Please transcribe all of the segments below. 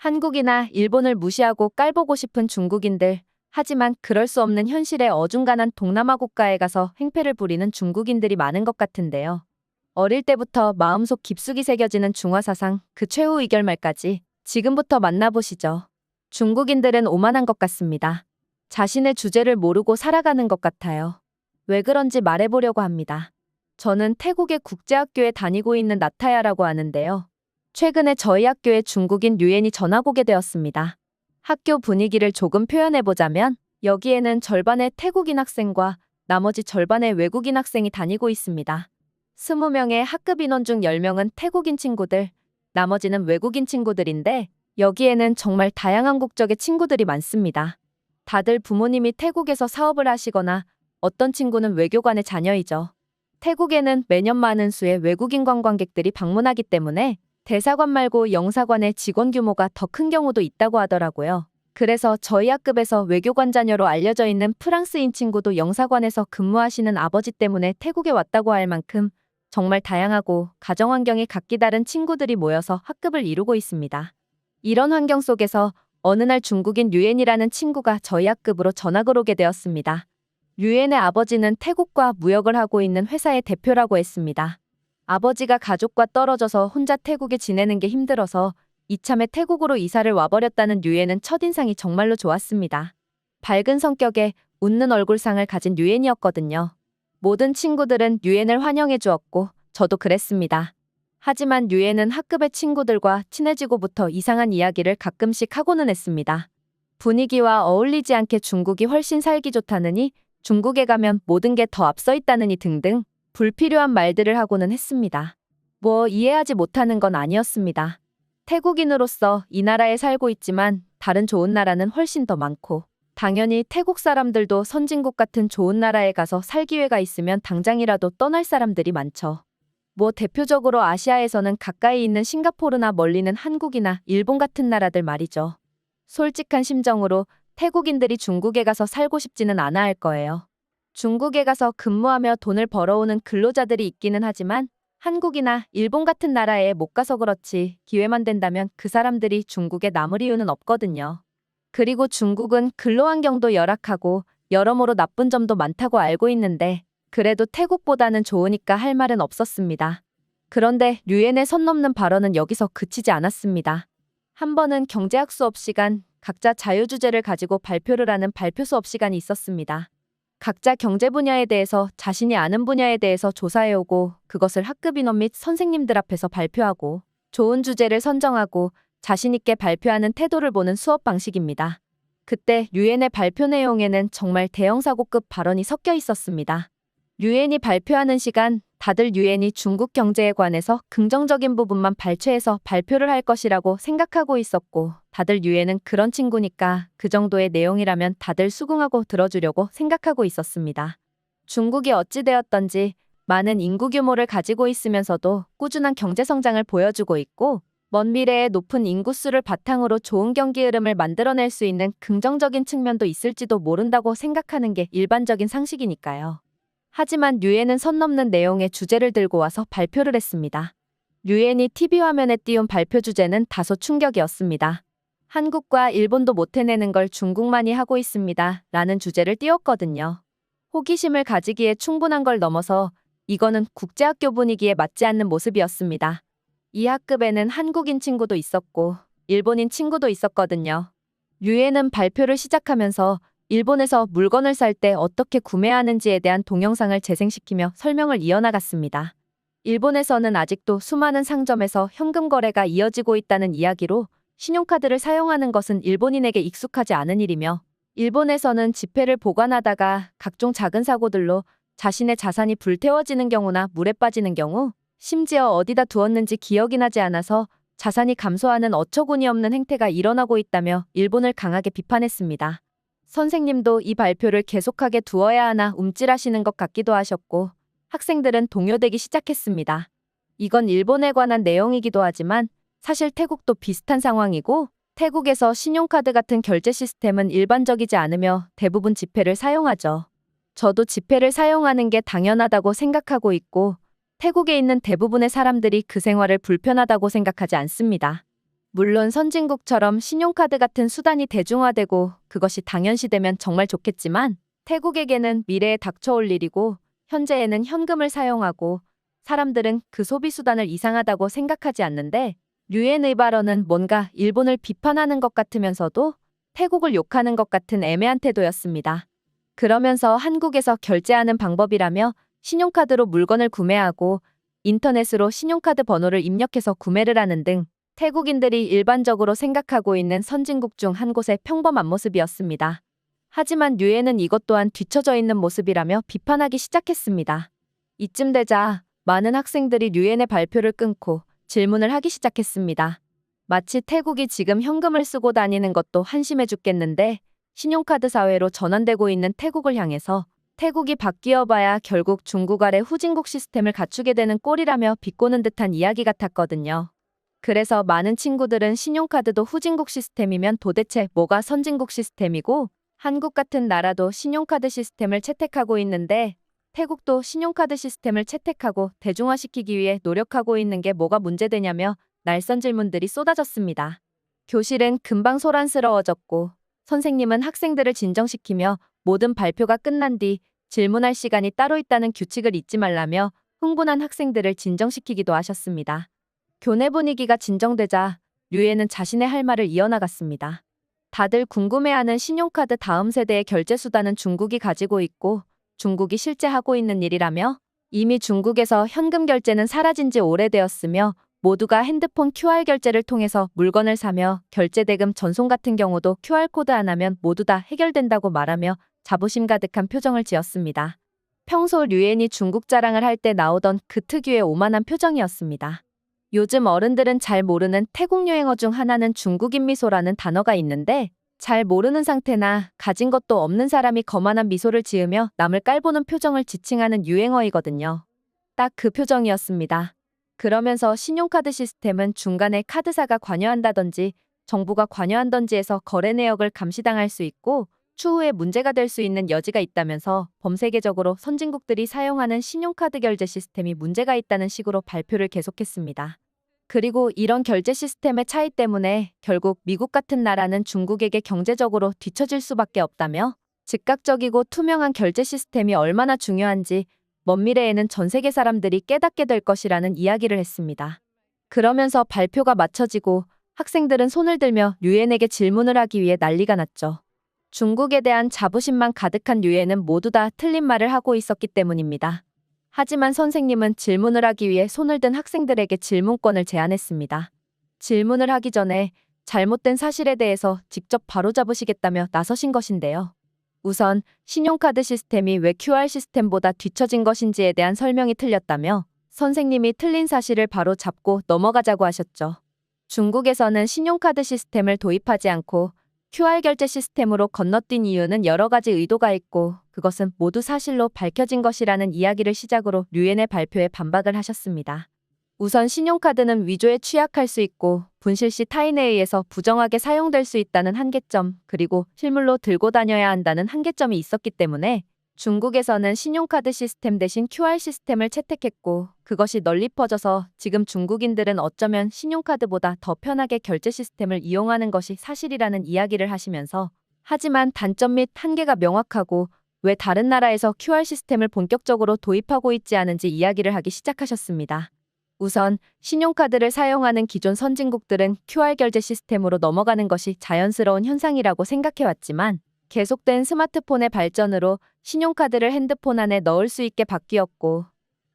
한국이나 일본을 무시하고 깔보고 싶은 중국인들, 하지만 그럴 수 없는 현실에 어중간한 동남아 국가에 가서 행패를 부리는 중국인들이 많은 것 같은데요. 어릴 때부터 마음속 깊숙이 새겨지는 중화사상, 그 최후 의결말까지 지금부터 만나보시죠. 중국인들은 오만한 것 같습니다. 자신의 주제를 모르고 살아가는 것 같아요. 왜 그런지 말해보려고 합니다. 저는 태국의 국제학교에 다니고 있는 나타야라고 하는데요. 최근에 저희 학교에 중국인 류엔이 전학 오게 되었습니다. 학교 분위기를 조금 표현해보자면 여기에는 절반의 태국인 학생과 나머지 절반의 외국인 학생이 다니고 있습니다. 20명의 학급 인원 중 10명은 태국인 친구들, 나머지는 외국인 친구들인데 여기에는 정말 다양한 국적의 친구들이 많습니다. 다들 부모님이 태국에서 사업을 하시거나 어떤 친구는 외교관의 자녀이죠. 태국에는 매년 많은 수의 외국인 관광객들이 방문하기 때문에 대사관 말고 영사관의 직원 규모가 더 큰 경우도 있다고 하더라고요. 그래서 저희 학급에서 외교관 자녀로 알려져 있는 프랑스인 친구도 영사관에서 근무하시는 아버지 때문에 태국에 왔다고 할 만큼 정말 다양하고 가정 환경이 각기 다른 친구들이 모여서 학급을 이루고 있습니다. 이런 환경 속에서 어느 날 중국인 류엔이라는 친구가 저희 학급으로 전학을 오게 되었습니다. 류엔의 아버지는 태국과 무역을 하고 있는 회사의 대표라고 했습니다. 아버지가 가족과 떨어져서 혼자 태국에 지내는 게 힘들어서 이참에 태국으로 이사를 와버렸다는 류엔은 첫인상이 정말로 좋았습니다. 밝은 성격에 웃는 얼굴상을 가진 류엔이었거든요. 모든 친구들은 류엔을 환영해 주었고 저도 그랬습니다. 하지만 류엔은 학급의 친구들과 친해지고부터 이상한 이야기를 가끔씩 하고는 했습니다. 분위기와 어울리지 않게 중국이 훨씬 살기 좋다느니 중국에 가면 모든 게 더 앞서 있다느니 등등 불필요한 말들을 하고는 했습니다. 뭐 이해하지 못하는 건 아니었습니다. 태국인으로서 이 나라에 살고 있지만 다른 좋은 나라는 훨씬 더 많고 당연히 태국 사람들도 선진국 같은 좋은 나라에 가서 살 기회가 있으면 당장이라도 떠날 사람들이 많죠. 뭐 대표적으로 아시아에서는 가까이 있는 싱가포르나 멀리는 한국이나 일본 같은 나라들 말이죠. 솔직한 심정으로 태국인들이 중국에 가서 살고 싶지는 않아 할 거예요. 중국에 가서 근무하며 돈을 벌어오는 근로자들이 있기는 하지만 한국이나 일본 같은 나라에 못 가서 그렇지 기회만 된다면 그 사람들이 중국에 남을 이유는 없거든요. 그리고 중국은 근로 환경도 열악하고 여러모로 나쁜 점도 많다고 알고 있는데 그래도 태국보다는 좋으니까 할 말은 없었습니다. 그런데 류엔의 선 넘는 발언은 여기서 그치지 않았습니다. 한 번은 경제학 수업 시간 각자 자유주제를 가지고 발표를 하는 발표 수업 시간이 있었습니다. 각자 경제 분야에 대해서 자신이 아는 분야에 대해서 조사해오고 그것을 학급 인원 및 선생님들 앞에서 발표하고 좋은 주제를 선정하고 자신있게 발표하는 태도를 보는 수업 방식입니다. 그때 류엔의 발표 내용에는 정말 대형사고급 발언이 섞여 있었습니다. 류엔이 발표하는 시간 다들 류엔이 중국 경제에 관해서 긍정적인 부분만 발췌해서 발표를 할 것이라고 생각하고 있었고 다들 류엔은 그런 친구니까 그 정도의 내용이라면 다들 수긍하고 들어주려고 생각하고 있었습니다. 중국이 어찌되었던지 많은 인구 규모를 가지고 있으면서도 꾸준한 경제 성장을 보여주고 있고 먼 미래에 높은 인구수를 바탕으로 좋은 경기 흐름을 만들어낼 수 있는 긍정적인 측면도 있을지도 모른다고 생각하는 게 일반적인 상식이니까요. 하지만 류엔은 선 넘는 내용의 주제를 들고 와서 발표를 했습니다. 류엔이 TV 화면에 띄운 발표 주제는 다소 충격이었습니다. 한국과 일본도 못 해내는 걸 중국만이 하고 있습니다. 라는 주제를 띄웠거든요. 호기심을 가지기에 충분한 걸 넘어서 이거는 국제학교 분위기에 맞지 않는 모습이었습니다. 이 학급에는 한국인 친구도 있었고 일본인 친구도 있었거든요. 류엔은 발표를 시작하면서 일본에서 물건을 살 때 어떻게 구매하는지에 대한 동영상을 재생시키며 설명을 이어나갔습니다. 일본에서는 아직도 수많은 상점에서 현금 거래가 이어지고 있다는 이야기로 신용카드를 사용하는 것은 일본인에게 익숙하지 않은 일이며 일본에서는 지폐를 보관하다가 각종 작은 사고들로 자신의 자산이 불태워지는 경우나 물에 빠지는 경우 심지어 어디다 두었는지 기억이 나지 않아서 자산이 감소하는 어처구니 없는 행태가 일어나고 있다며 일본을 강하게 비판했습니다. 선생님도 이 발표를 계속하게 두어야 하나 움찔하시는 것 같기도 하셨고 학생들은 동요되기 시작했습니다. 이건 일본에 관한 내용이기도 하지만 사실 태국도 비슷한 상황이고 태국에서 신용카드 같은 결제 시스템은 일반적이지 않으며 대부분 지폐를 사용하죠. 저도 지폐를 사용하는 게 당연하다고 생각하고 있고 태국에 있는 대부분의 사람들이 그 생활을 불편하다고 생각하지 않습니다. 물론 선진국처럼 신용카드 같은 수단이 대중화되고 그것이 당연시되면 정말 좋겠지만 태국에게는 미래에 닥쳐올 일이고 현재에는 현금을 사용하고 사람들은 그 소비 수단을 이상하다고 생각하지 않는데 류엔의 발언은 뭔가 일본을 비판하는 것 같으면서도 태국을 욕하는 것 같은 애매한 태도였습니다. 그러면서 한국에서 결제하는 방법이라며 신용카드로 물건을 구매하고 인터넷으로 신용카드 번호를 입력해서 구매를 하는 등 태국인들이 일반적으로 생각하고 있는 선진국 중 한 곳의 평범한 모습이었습니다. 하지만 류에는 이것 또한 뒤처져 있는 모습이라며 비판하기 시작했습니다. 이쯤 되자 많은 학생들이 류엔의 발표를 끊고 질문을 하기 시작했습니다. 마치 태국이 지금 현금을 쓰고 다니는 것도 한심해 죽겠는데 신용카드 사회로 전환되고 있는 태국을 향해서 태국이 바뀌어봐야 결국 중국 아래 후진국 시스템을 갖추게 되는 꼴이라며 비꼬는 듯한 이야기 같았거든요. 그래서 많은 친구들은 신용카드도 후진국 시스템이면 도대체 뭐가 선진국 시스템이고 한국 같은 나라도 신용카드 시스템을 채택하고 있는데 태국도 신용카드 시스템을 채택하고 대중화시키기 위해 노력하고 있는 게 뭐가 문제되냐며 날선 질문들이 쏟아졌습니다. 교실은 금방 소란스러워졌고 선생님은 학생들을 진정시키며 모든 발표가 끝난 뒤 질문할 시간이 따로 있다는 규칙을 잊지 말라며 흥분한 학생들을 진정시키기도 하셨습니다. 교내 분위기가 진정되자 류에는 자신의 할 말을 이어나갔습니다. 다들 궁금해하는 신용카드 다음 세대의 결제 수단은 중국이 가지고 있고 중국이 실제 하고 있는 일이라며 이미 중국에서 현금 결제는 사라진 지 오래되었으며 모두가 핸드폰 QR 결제를 통해서 물건을 사며 결제 대금 전송 같은 경우도 QR코드 하나면 모두 다 해결된다고 말하며 자부심 가득한 표정을 지었습니다. 평소 류엔이 중국 자랑을 할 때 나오던 그 특유의 오만한 표정이었습니다. 요즘 어른들은 잘 모르는 태국 유행어 중 하나는 중국인 미소라는 단어가 있는데 잘 모르는 상태나 가진 것도 없는 사람이 거만한 미소를 지으며 남을 깔보는 표정을 지칭하는 유행어이거든요. 딱 그 표정이었습니다. 그러면서 신용카드 시스템은 중간에 카드사가 관여한다든지 정부가 관여한던지에서 거래 내역을 감시당할 수 있고 추후에 문제가 될 수 있는 여지가 있다면서 범세계적으로 선진국들이 사용하는 신용카드 결제 시스템이 문제가 있다는 식으로 발표를 계속했습니다. 그리고 이런 결제 시스템의 차이 때문에 결국 미국 같은 나라는 중국에게 경제적으로 뒤처질 수밖에 없다며 즉각적이고 투명한 결제 시스템이 얼마나 중요한지 먼 미래에는 전 세계 사람들이 깨닫게 될 것이라는 이야기를 했습니다. 그러면서 발표가 마쳐지고 학생들은 손을 들며 류엔에게 질문을 하기 위해 난리가 났죠. 중국에 대한 자부심만 가득한 류엔은 모두 다 틀린 말을 하고 있었기 때문입니다. 하지만 선생님은 질문을 하기 위해 손을 든 학생들에게 질문권을 제안했습니다. 질문을 하기 전에 잘못된 사실에 대해서 직접 바로잡으시겠다며 나서신 것인데요. 우선 신용카드 시스템이 왜 QR 시스템보다 뒤처진 것인지에 대한 설명이 틀렸다며 선생님이 틀린 사실을 바로 잡고 넘어가자고 하셨죠. 중국에서는 신용카드 시스템을 도입하지 않고 QR 결제 시스템으로 건너뛴 이유는 여러 가지 의도가 있고 그것은 모두 사실로 밝혀진 것이라는 이야기를 시작으로 류엔의 발표에 반박을 하셨습니다. 우선 신용카드는 위조에 취약할 수 있고 분실 시 타인에 의해서 부정하게 사용될 수 있다는 한계점, 그리고 실물로 들고 다녀야 한다는 한계점이 있었기 때문에 중국에서는 신용카드 시스템 대신 QR 시스템을 채택했고 그것이 널리 퍼져서 지금 중국인들은 어쩌면 신용카드보다 더 편하게 결제 시스템을 이용하는 것이 사실이라는 이야기를 하시면서 하지만 단점 및 한계가 명확하고 왜 다른 나라에서 QR 시스템을 본격적으로 도입하고 있지 않은지 이야기를 하기 시작하셨습니다. 우선 신용카드를 사용하는 기존 선진국들은 QR 결제 시스템으로 넘어가는 것이 자연스러운 현상이라고 생각해왔지만 계속된 스마트폰의 발전으로 신용카드를 핸드폰 안에 넣을 수 있게 바뀌었고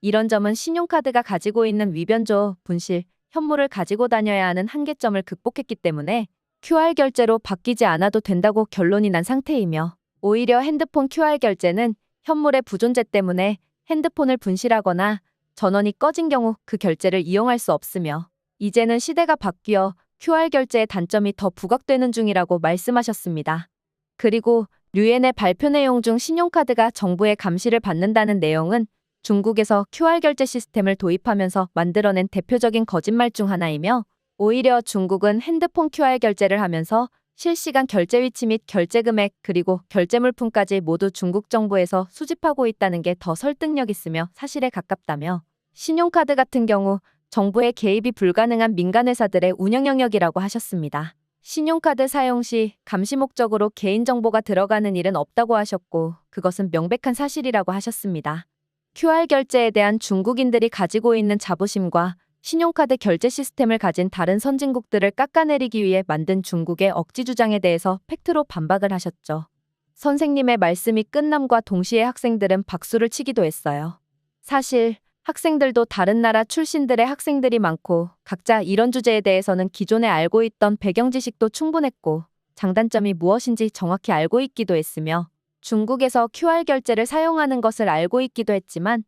이런 점은 신용카드가 가지고 있는 위변조, 분실, 현물을 가지고 다녀야 하는 한계점을 극복했기 때문에 QR 결제로 바뀌지 않아도 된다고 결론이 난 상태이며 오히려 핸드폰 QR 결제는 현물의 부존재 때문에 핸드폰을 분실하거나 전원이 꺼진 경우 그 결제를 이용할 수 없으며 이제는 시대가 바뀌어 QR 결제의 단점이 더 부각되는 중이라고 말씀하셨습니다. 그리고 류엔의 발표 내용 중 신용카드가 정부의 감시를 받는다는 내용은 중국에서 QR 결제 시스템을 도입하면서 만들어낸 대표적인 거짓말 중 하나이며 오히려 중국은 핸드폰 QR 결제를 하면서 실시간 결제 위치 및 결제 금액 그리고 결제 물품까지 모두 중국 정부에서 수집하고 있다는 게 더 설득력 있으며 사실에 가깝다며 신용카드 같은 경우 정부의 개입이 불가능한 민간 회사들의 운영 영역이라고 하셨습니다. 신용카드 사용 시 감시 목적으로 개인정보가 들어가는 일은 없다고 하셨고 그것은 명백한 사실이라고 하셨습니다. QR 결제에 대한 중국인들이 가지고 있는 자부심과 신용카드 결제 시스템을 가진 다른 선진국들을 깎아내리기 위해 만든 중국의 억지 주장에 대해서 팩트로 반박을 하셨죠. 선생님의 말씀이 끝남과 동시에 학생들은 박수를 치기도 했어요. 사실 학생들도 다른 나라 출신들의 학생들이 많고 각자 이런 주제에 대해서는 기존에 알고 있던 배경 지식도 충분했고 장단점이 무엇인지 정확히 알고 있기도 했으며 중국에서 QR 결제를 사용하는 것을 알고 있기도 했지만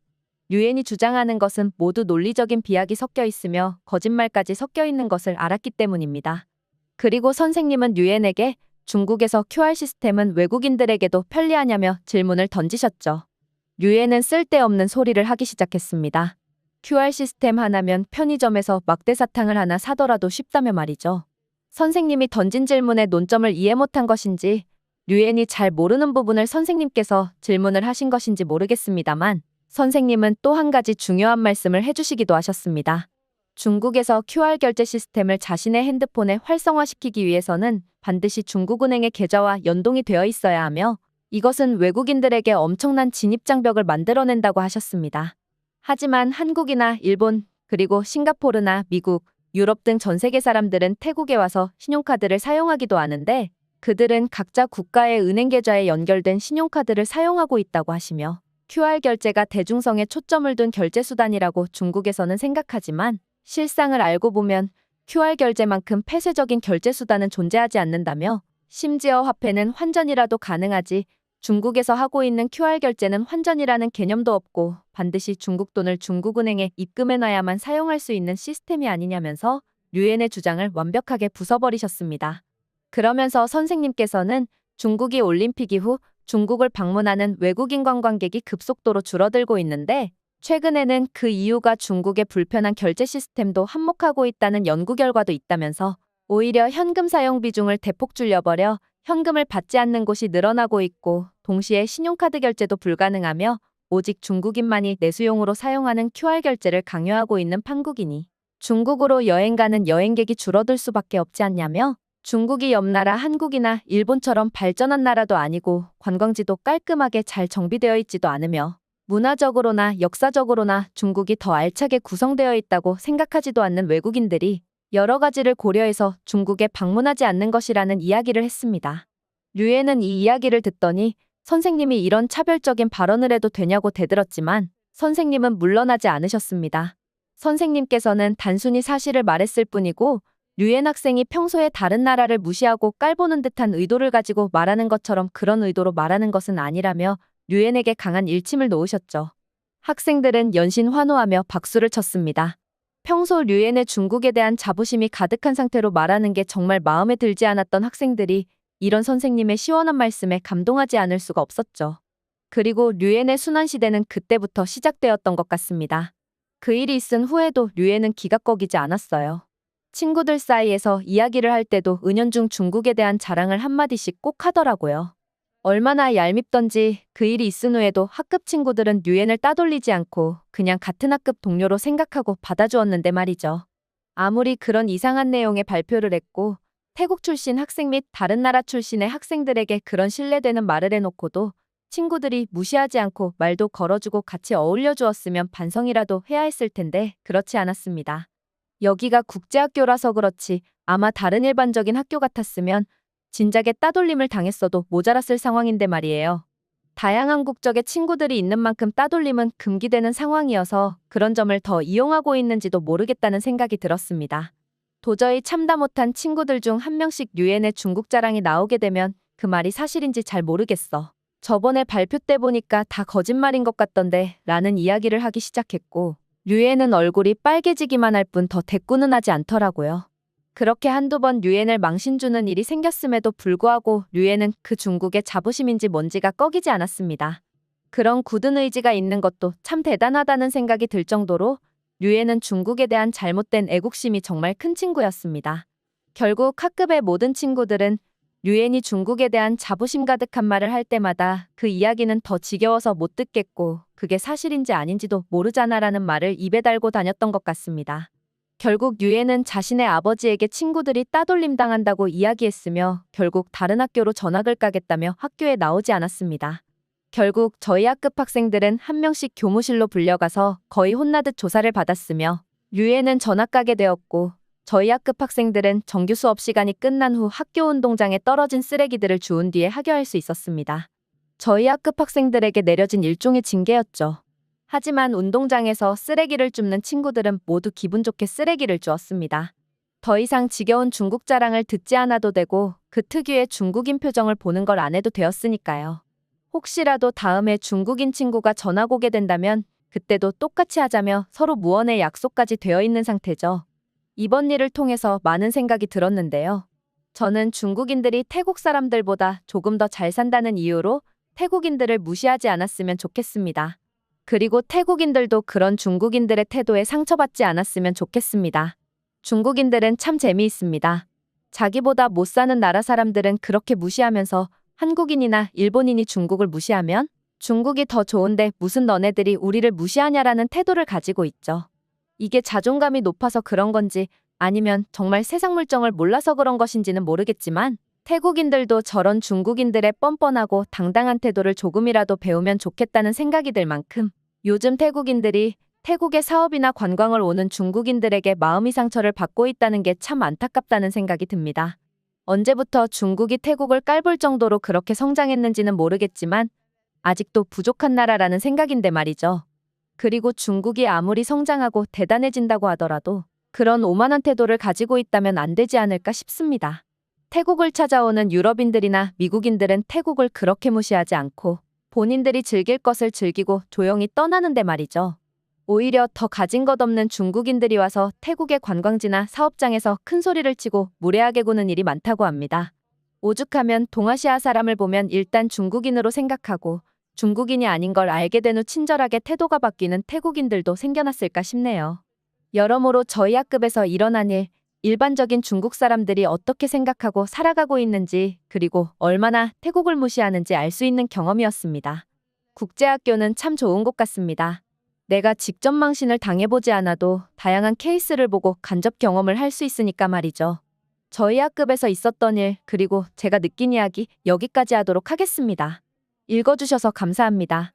류엔이 주장하는 것은 모두 논리적인 비약이 섞여 있으며 거짓말까지 섞여 있는 것을 알았기 때문입니다. 그리고 선생님은 류엔에게 중국에서 QR 시스템은 외국인들에게도 편리하냐며 질문을 던지셨죠. 류엔은 쓸데없는 소리를 하기 시작했습니다. QR 시스템 하나면 편의점에서 막대 사탕을 하나 사더라도 쉽다며 말이죠. 선생님이 던진 질문의 논점을 이해 못한 것인지 류엔이 잘 모르는 부분을 선생님께서 질문을 하신 것인지 모르겠습니다만 선생님은 또 한 가지 중요한 말씀을 해주시기도 하셨습니다. 중국에서 QR 결제 시스템을 자신의 핸드폰에 활성화시키기 위해서는 반드시 중국은행의 계좌와 연동이 되어 있어야 하며 이것은 외국인들에게 엄청난 진입장벽을 만들어낸다고 하셨습니다. 하지만 한국이나 일본, 그리고 싱가포르나 미국, 유럽 등 전 세계 사람들은 태국에 와서 신용카드를 사용하기도 하는데 그들은 각자 국가의 은행 계좌에 연결된 신용카드를 사용하고 있다고 하시며 QR 결제가 대중성에 초점을 둔 결제 수단이라고 중국에서는 생각하지만 실상을 알고 보면 QR 결제만큼 폐쇄적인 결제 수단은 존재하지 않는다며 심지어 화폐는 환전이라도 가능하지 중국에서 하고 있는 QR 결제는 환전이라는 개념도 없고 반드시 중국 돈을 중국은행에 입금해놔야만 사용할 수 있는 시스템이 아니냐면서 류엔의 주장을 완벽하게 부숴버리셨습니다. 그러면서 선생님께서는 중국이 올림픽 이후 중국을 방문하는 외국인 관광객이 급속도로 줄어들고 있는데 최근에는 그 이유가 중국의 불편한 결제 시스템도 한몫하고 있다는 연구 결과도 있다면서 오히려 현금 사용 비중을 대폭 줄여버려 현금을 받지 않는 곳이 늘어나고 있고 동시에 신용카드 결제도 불가능하며 오직 중국인만이 내수용으로 사용하는 QR 결제를 강요하고 있는 판국이니 중국으로 여행 가는 여행객이 줄어들 수밖에 없지 않냐며 중국이 옆나라 한국이나 일본처럼 발전한 나라도 아니고 관광지도 깔끔하게 잘 정비되어 있지도 않으며 문화적으로나 역사적으로나 중국이 더 알차게 구성되어 있다고 생각하지도 않는 외국인들이 여러 가지를 고려해서 중국에 방문하지 않는 것이라는 이야기를 했습니다. 류에는 이 이야기를 듣더니 선생님이 이런 차별적인 발언을 해도 되냐고 대들었지만 선생님은 물러나지 않으셨습니다. 선생님께서는 단순히 사실을 말했을 뿐이고 류엔 학생이 평소에 다른 나라를 무시하고 깔보는 듯한 의도를 가지고 말하는 것처럼 그런 의도로 말하는 것은 아니라며 류엔에게 강한 일침을 놓으셨죠. 학생들은 연신 환호하며 박수를 쳤습니다. 평소 류엔의 중국에 대한 자부심이 가득한 상태로 말하는 게 정말 마음에 들지 않았던 학생들이 이런 선생님의 시원한 말씀에 감동하지 않을 수가 없었죠. 그리고 류엔의 순환시대는 그때부터 시작되었던 것 같습니다. 그 일이 있은 후에도 류엔은 기가 꺾이지 않았어요. 친구들 사이에서 이야기를 할 때도 은연중 중국에 대한 자랑을 한마디씩 꼭 하더라고요. 얼마나 얄밉던지 그 일이 있은 후에도 학급 친구들은 류엔을 따돌리지 않고 그냥 같은 학급 동료로 생각하고 받아주었는데 말이죠. 아무리 그런 이상한 내용의 발표를 했고 태국 출신 학생 및 다른 나라 출신의 학생들에게 그런 신뢰되는 말을 해놓고도 친구들이 무시하지 않고 말도 걸어주고 같이 어울려 주었으면 반성이라도 해야 했을 텐데 그렇지 않았습니다. 여기가 국제학교라서 그렇지 아마 다른 일반적인 학교 같았으면 진작에 따돌림을 당했어도 모자랐을 상황인데 말이에요. 다양한 국적의 친구들이 있는 만큼 따돌림은 금기되는 상황이어서 그런 점을 더 이용하고 있는지도 모르겠다는 생각이 들었습니다. 도저히 참다 못한 친구들 중 한 명씩 류엔의 중국 자랑이 나오게 되면 그 말이 사실인지 잘 모르겠어. 저번에 발표 때 보니까 다 거짓말인 것 같던데 라는 이야기를 하기 시작했고 류엔은 얼굴이 빨개지기만 할 뿐 더 대꾸는 하지 않더라고요. 그렇게 한두 번 류엔을 망신 주는 일이 생겼음에도 불구하고 류엔은 그 중국의 자부심인지 뭔지가 꺼기지 않았습니다. 그런 굳은 의지가 있는 것도 참 대단하다는 생각이 들 정도로 류엔은 중국에 대한 잘못된 애국심이 정말 큰 친구였습니다. 결국 학급의 모든 친구들은 류엔이 중국에 대한 자부심 가득한 말을 할 때마다 그 이야기는 더 지겨워서 못 듣겠고 그게 사실인지 아닌지도 모르잖아라는 말을 입에 달고 다녔던 것 같습니다. 결국 류엔은 자신의 아버지에게 친구들이 따돌림 당한다고 이야기했으며 결국 다른 학교로 전학을 가겠다며 학교에 나오지 않았습니다. 결국 저희 학급 학생들은 한 명씩 교무실로 불려가서 거의 혼나듯 조사를 받았으며 류엔은 전학 가게 되었고 저희 학급 학생들은 정규 수업 시간이 끝난 후 학교 운동장에 떨어진 쓰레기들을 주운 뒤에 하교할 수 있었습니다. 저희 학급 학생들에게 내려진 일종의 징계였죠. 하지만 운동장에서 쓰레기를 줍는 친구들은 모두 기분 좋게 쓰레기를 주었습니다. 더 이상 지겨운 중국 자랑을 듣지 않아도 되고 그 특유의 중국인 표정을 보는 걸 안 해도 되었으니까요. 혹시라도 다음에 중국인 친구가 전학 오게 된다면 그때도 똑같이 하자며 서로 무언의 약속까지 되어 있는 상태죠. 이번 일을 통해서 많은 생각이 들었는데요. 저는 중국인들이 태국 사람들보다 조금 더 잘 산다는 이유로 태국인들을 무시하지 않았으면 좋겠습니다. 그리고 태국인들도 그런 중국인들의 태도에 상처받지 않았으면 좋겠습니다. 중국인들은 참 재미있습니다. 자기보다 못 사는 나라 사람들은 그렇게 무시하면서 한국인이나 일본인이 중국을 무시하면 중국이 더 좋은데 무슨 너네들이 우리를 무시하냐라는 태도를 가지고 있죠. 이게 자존감이 높아서 그런 건지 아니면 정말 세상 물정을 몰라서 그런 것인지는 모르겠지만 태국인들도 저런 중국인들의 뻔뻔하고 당당한 태도를 조금이라도 배우면 좋겠다는 생각이 들 만큼 요즘 태국인들이 태국의 사업이나 관광을 오는 중국인들에게 마음의 상처를 받고 있다는 게 참 안타깝다는 생각이 듭니다. 언제부터 중국이 태국을 깔볼 정도로 그렇게 성장했는지는 모르겠지만 아직도 부족한 나라라는 생각인데 말이죠. 그리고 중국이 아무리 성장하고 대단해진다고 하더라도 그런 오만한 태도를 가지고 있다면 안 되지 않을까 싶습니다. 태국을 찾아오는 유럽인들이나 미국인들은 태국을 그렇게 무시하지 않고 본인들이 즐길 것을 즐기고 조용히 떠나는데 말이죠. 오히려 더 가진 것 없는 중국인들이 와서 태국의 관광지나 사업장에서 큰 소리를 치고 무례하게 구는 일이 많다고 합니다. 오죽하면 동아시아 사람을 보면 일단 중국인으로 생각하고 중국인이 아닌 걸 알게 된 후 친절하게 태도가 바뀌는 태국인들도 생겨났을까 싶네요. 여러모로 저희 학급에서 일어난 일, 일반적인 중국 사람들이 어떻게 생각하고 살아가고 있는지, 그리고 얼마나 태국을 무시하는지 알 수 있는 경험이었습니다. 국제학교는 참 좋은 곳 같습니다. 내가 직접 망신을 당해보지 않아도 다양한 케이스를 보고 간접 경험을 할 수 있으니까 말이죠. 저희 학급에서 있었던 일, 그리고 제가 느낀 이야기 여기까지 하도록 하겠습니다. 읽어주셔서 감사합니다.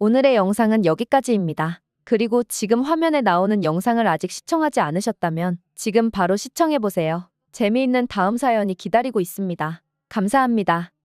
오늘의 영상은 여기까지입니다. 그리고 지금 화면에 나오는 영상을 아직 시청하지 않으셨다면 지금 바로 시청해보세요. 재미있는 다음 사연이 기다리고 있습니다. 감사합니다.